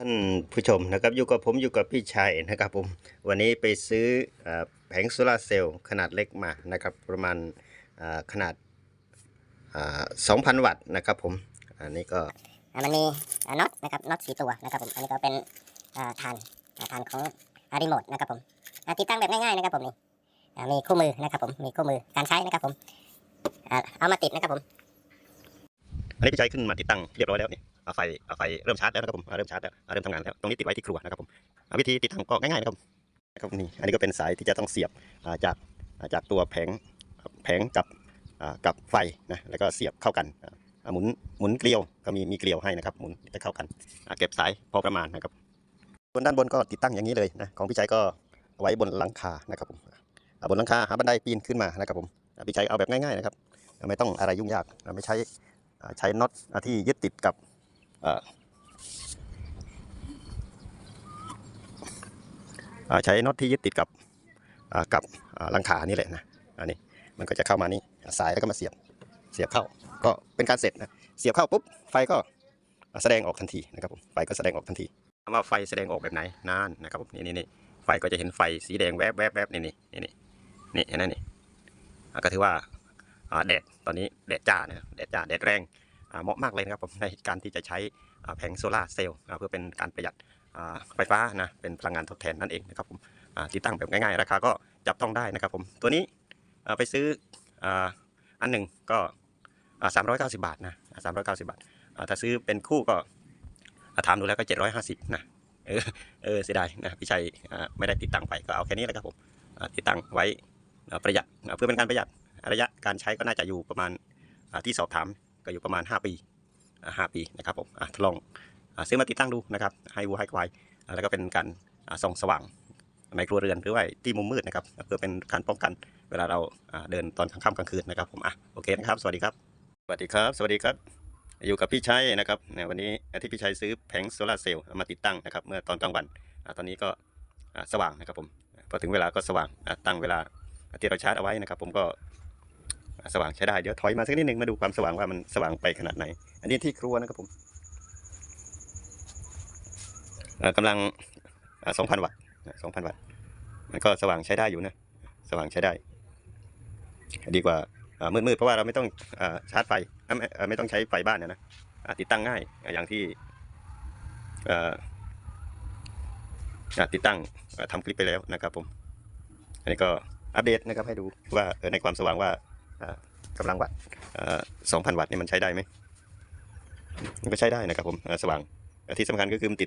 ท่านผู้ชมนะครับอยู่กับผมอยู่กับพี่ชัยนะครับผมวันนี้ไปซื้อเอ่อแผงโซลาร์เซลล์ขนาดเล็กมานะครับประมาณเอ่อขนาดอ่า2,000 วัตต์นะครับผมอันนี้ก็อ่ามันมีอ่าน็อตนะครับน็อตสีตัวนะครับผมอันนี้ก็เป็นอ่าฐานอ่าฐานของอ่ารีโมทนะครับผมอ่าติดตั้งแบบง่ายๆนะครับผมนี่อ่ามีคู่มือนะครับผมมีคู่มือการใช้นะครับผมอ่าเอามาติดนะครับผมอันนี้พี่ชัยขึ้นมาติดตั้งเรียบร้อยแล้วนี่เอา ไฟเอาไฟเริ่มชาร์จแล้วนะครับผมเริ่มชาร์จแล้วเริ่มทำงานแล้วตรงนี้ติดไว้ที่ครัวนะครับผมวิธีติดตั้งก็ง่ายๆนะครับนะครับนี่อันนี้ก็เป็นสายที่จะต้องเสียบจากจากตัวแผงแผงกับกับไฟนะแล้วก็เสียบเข้ากันหมุนหมุนเกลียวก็มีมีเกลียวให้นะครับหมุนจะเข้ากันเก็บสายพอประมาณนะครับส่วนด้านบนก็ติดตั้งอย่างนี้เลยนะของพี่ชัยก็ไว้บนหลังคานะครับผมบนหลังคาหาบันไดปีนขึ้นมานะครับผมพี่ชัยเอาแบบง่ายๆนะครับไม่ต้องอะไรยุ่งยากอ่าไม่ใช้ใช้น็อตที่ยึดติดกับ ใช้น็อตที่ยึดติดกับกับลังคานี่แหละนะอันนี้มันก็จะเข้ามานี่สายแล้วก็มาเสียบเสียบเข้า ก็เป็นการเสร็จนะเสียบเข้าปุ๊บไฟก็แสดงออกทันทีนะครับผมไฟก็แสดงออกทันทีถามว่าไฟแสดงออกแบบไหนนั่นนะครับผมนี่นี่นี่ไฟก็จะเห็นไฟสีแดงแวบแวบแวบนี่นี่นี่นี่นี่เห็นไหมนี่ก็ถือว่าแดดตอนนี้แดดจ้านะแดดจ้าแดดแรง เหมาะมากเลยนะครับผมในการที่จะใช้แผงโซลาเซลล์เพื่อเป็นการประหยัดไฟฟ้านะเป็นพลังงานทดแทนนั่นเองนะครับผมติดตั้งแบบง่ายๆ ราคาก็จับต้องได้นะครับผมตัวนี้ไปซื้ออันหนึ่งก็สามร้อยเก้าสิบบาทนะสามร้อยเก้าสิบบาทถ้าซื้อเป็นคู่ก็ถามดูแล้วก็เจ็ดร้อยห้าสิบนะเออเออเสียดายนะพี่ชัยไม่ได้ติดตั้งไปก็เอาแค่นี้แหละครับผมติดตั้งไว้ประหยัดเพื่อเป็นการประหยัดระยะการใช้ก็น่าจะอยู่ประมาณที่สอบถาม ก็อยู่ประมาณ 5 ปีห้าปีนะครับผมทดลองอซื้อมาติดตั้งดูนะครับให้วัวให้ควายแล้วก็เป็นการส่องสว่างในครัวเรือนหรือว่าที่มุมมืดนะครับเพื่อเป็นการป้องกันเวลาเราเดินตอนกลางค่ำกลางคืนนะครับผมอะโอเคนะครับ สวัสดีครับ สวัสดีครับ สวัสดีครับ อยู่กับพี่ชัยนะครับเนี่ยวันนี้ที่พี่ชัยซื้อแผงโซลาร์เซลล์มาติดตั้งนะครับ เมื่อตอนกลางวันอตอนนี้ก็สว่างนะครับผมพอถึงเวลาก็สว่างตั้งเวลาที่เราชาร์จเอาไว้นะครับ ผมก็ สว่างใช้ได้ เดี๋ยวถอยมาสักนิดหนึ่งมาดูความสว่างว่ามันสว่างไปขนาดไหน อันนี้ที่ครัวนะครับผมอ่ากำลังสองพันวัตต์สองพันวัตต์มันก็สว่างใช้ได้อยู่นะ สว่างใช้ได้ ดีกว่ามืดๆเพราะว่าเราไม่ต้องอชาร์จไฟไม่อ่าไม่ต้องใช้ไฟบ้านนะนะติดตั้งง่ายอย่างที่ติดตั้งอ่าทำคลิปไปแล้วนะครับผม อันนี้ก็อัปเดตนะครับให้ดูว่าในความสว่างว่า กำลังวัตต์สองพันวัตต์นี่มันใช้ได้ไหมมันก็ใช้ได้นะครับผมสว่างที่สำคัญก็คือมันติดตั้ง